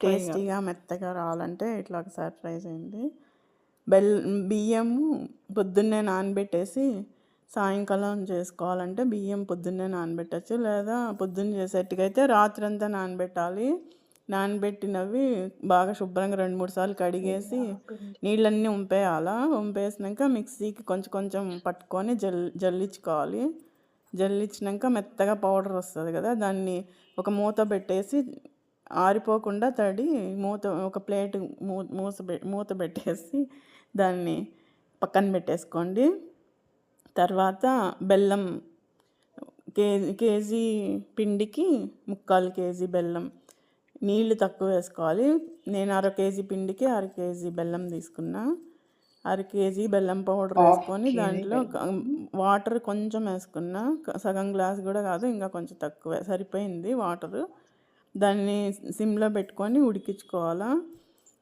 టేస్టీగా మెత్తగా రావాలంటే ఇట్లా ఒకసారి ట్రై చేయండి. బెల్ బియ్యము పొద్దున్నే నానబెట్టేసి సాయంకాలం చేసుకోవాలంటే బియ్యం పొద్దున్నే నానబెట్టచ్చు. లేదా పొద్దున్న చేసేట్టుకైతే రాత్రంతా నానబెట్టాలి. నానబెట్టినవి బాగా శుభ్రంగా రెండు మూడు సార్లు కడిగేసి నీళ్ళన్నీ ఉంపేయాలా? ఉంపేసినాక మిక్సీకి కొంచెం కొంచెం పట్టుకొని జల్ జల్లించుకోవాలి. జల్లించినాక మెత్తగా పౌడర్ వస్తుంది కదా దాన్ని ఒక మూత పెట్టేసి ఆరిపోకుండా తడి మూత ఒక ప్లేట్ మూ మూస మూత పెట్టేసి దాన్ని పక్కన పెట్టేసుకోండి. తర్వాత బెల్లం కేజీ కేజీ పిండికి ముక్కాలు కేజీ బెల్లం. నీళ్ళు తక్కువ వేసుకోవాలి. నేను అర కేజీ పిండికి అర కేజీ బెల్లం తీసుకున్నా. అర కేజీ బెల్లం పౌడర్ వేసుకొని దాంట్లో వాటర్ కొంచెం వేసుకున్నా. సగం గ్లాస్ కూడా కాదు ఇంకా కొంచెం తక్కువ. సరిపోయింది వాటర్. దాన్ని సిమ్లో పెట్టుకొని ఉడికించుకోవాలా?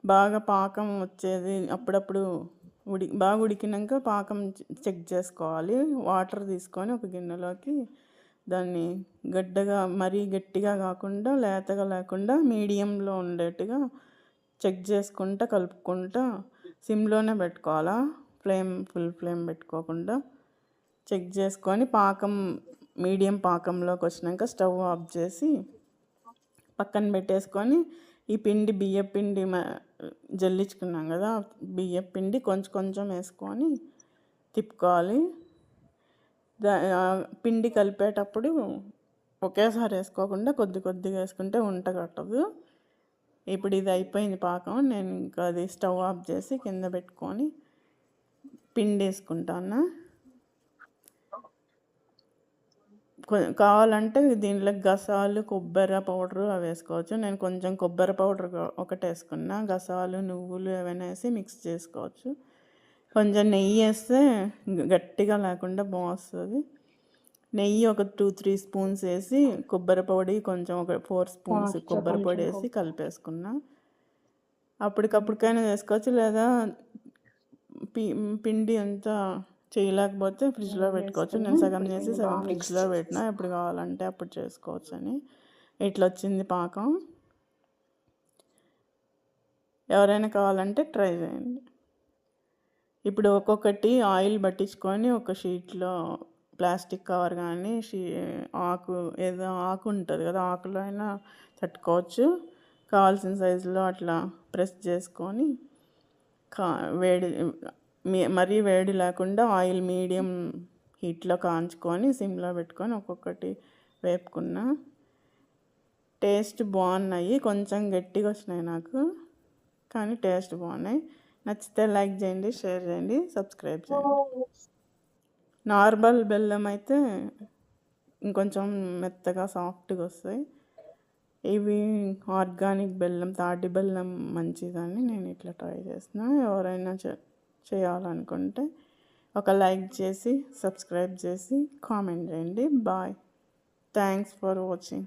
బాగా పాకం వచ్చేది అప్పుడప్పుడు ఉడి బాగా ఉడికినాక పాకం చెక్ చేసుకోవాలి. వాటర్ తీసుకొని ఒక గిన్నెలోకి దాన్ని గడ్డగా మరీ గట్టిగా కాకుండా లేతగా లేకుండా మీడియంలో ఉండేట్టుగా చెక్ చేసుకుంటా కలుపుకుంటా సిమ్లోనే పెట్టుకోవాలా? ఫ్లేమ్ ఫుల్ ఫ్లేమ్ పెట్టుకోకుండా చెక్ చేసుకొని పాకం మీడియం పాకంలోకి వచ్చినాక స్టవ్ ఆఫ్ చేసి పక్కన పెట్టేసుకొని ఈ పిండి బియ్య పిండి జల్లించుకున్నాం కదా బియ్య పిండి కొంచెం కొంచెం వేసుకొని తిప్పుకోవాలి. పిండి కలిపేటప్పుడు ఒకేసారి వేసుకోకుండా కొద్ది కొద్దిగా వేసుకుంటే వంట కట్టదు. ఇప్పుడు ఇది అయిపోయింది పాకం నేను ఇంకా అది స్టవ్ ఆఫ్ చేసి కింద పెట్టుకొని పిండి వేసుకుంటాను. కావాలంటే దీంట్లో గసాలు కొబ్బరి పౌడరు అవి వేసుకోవచ్చు. నేను కొంచెం కొబ్బరి పౌడర్ ఒకటి వేసుకున్నా. గసాలు నువ్వులు ఏవైనా వేసి మిక్స్ చేసుకోవచ్చు. కొంచెం నెయ్యి వేస్తే గట్టిగా లేకుండా బాగుస్తుంది నెయ్యి ఒక టూ త్రీ స్పూన్స్ వేసి కొబ్బరి పొడి కొంచెం ఒక ఫోర్ స్పూన్స్ కొబ్బరి పొడి వేసి కలిపేసుకున్నా. అప్పటికప్పటికైనా వేసుకోవచ్చు. లేదా పి పిండి అంతా చేయలేకపోతే ఫ్రిడ్జ్లో పెట్టుకోవచ్చు. నేను సగం చేసి సగం ఫ్రిడ్జ్లో పెట్టినా ఎప్పుడు కావాలంటే అప్పుడు చేసుకోవచ్చు అని. ఇట్లా వచ్చింది పాకం? ఎవరైనా కావాలంటే ట్రై చేయండి. ఇప్పుడు ఒక్కొక్కటి ఆయిల్ పట్టించుకొని ఒక షీట్లో ప్లాస్టిక్ కవర్ కానీ షీ ఆకు ఏదో ఆకు ఉంటుంది కదా ఆకులో అయినా తట్టుకోవచ్చు. కావాల్సిన సైజులో అట్లా ప్రెస్ చేసుకొని కా వేడి మరీ వేడి లేకుండా ఆయిల్ మీడియం హీట్లో కాంచుకొని సిమ్లో పెట్టుకొని ఒక్కొక్కటి వేపుకున్నా. టేస్ట్ బాగున్నాయి కొంచెం గట్టిగా వచ్చినాయి నాకు కానీ టేస్ట్ బాగున్నాయి. నచ్చితే లైక్ చేయండి షేర్ చేయండి సబ్స్క్రైబ్ చేయండి. నార్మల్ బెల్లం అయితే ఇంకొంచెం మెత్తగా సాఫ్ట్గా వస్తాయి. ఇవి ఆర్గానిక్ బెల్లం తాటి బెల్లం మంచిదని నేను ఇట్లా ట్రై చేసిన ఎవరైనా చేయాలనుకుంటే ఒక లైక్ చేసి సబ్స్క్రైబ్ చేసి కామెంట్ చేయండి. బాయ్. Thanks for watching.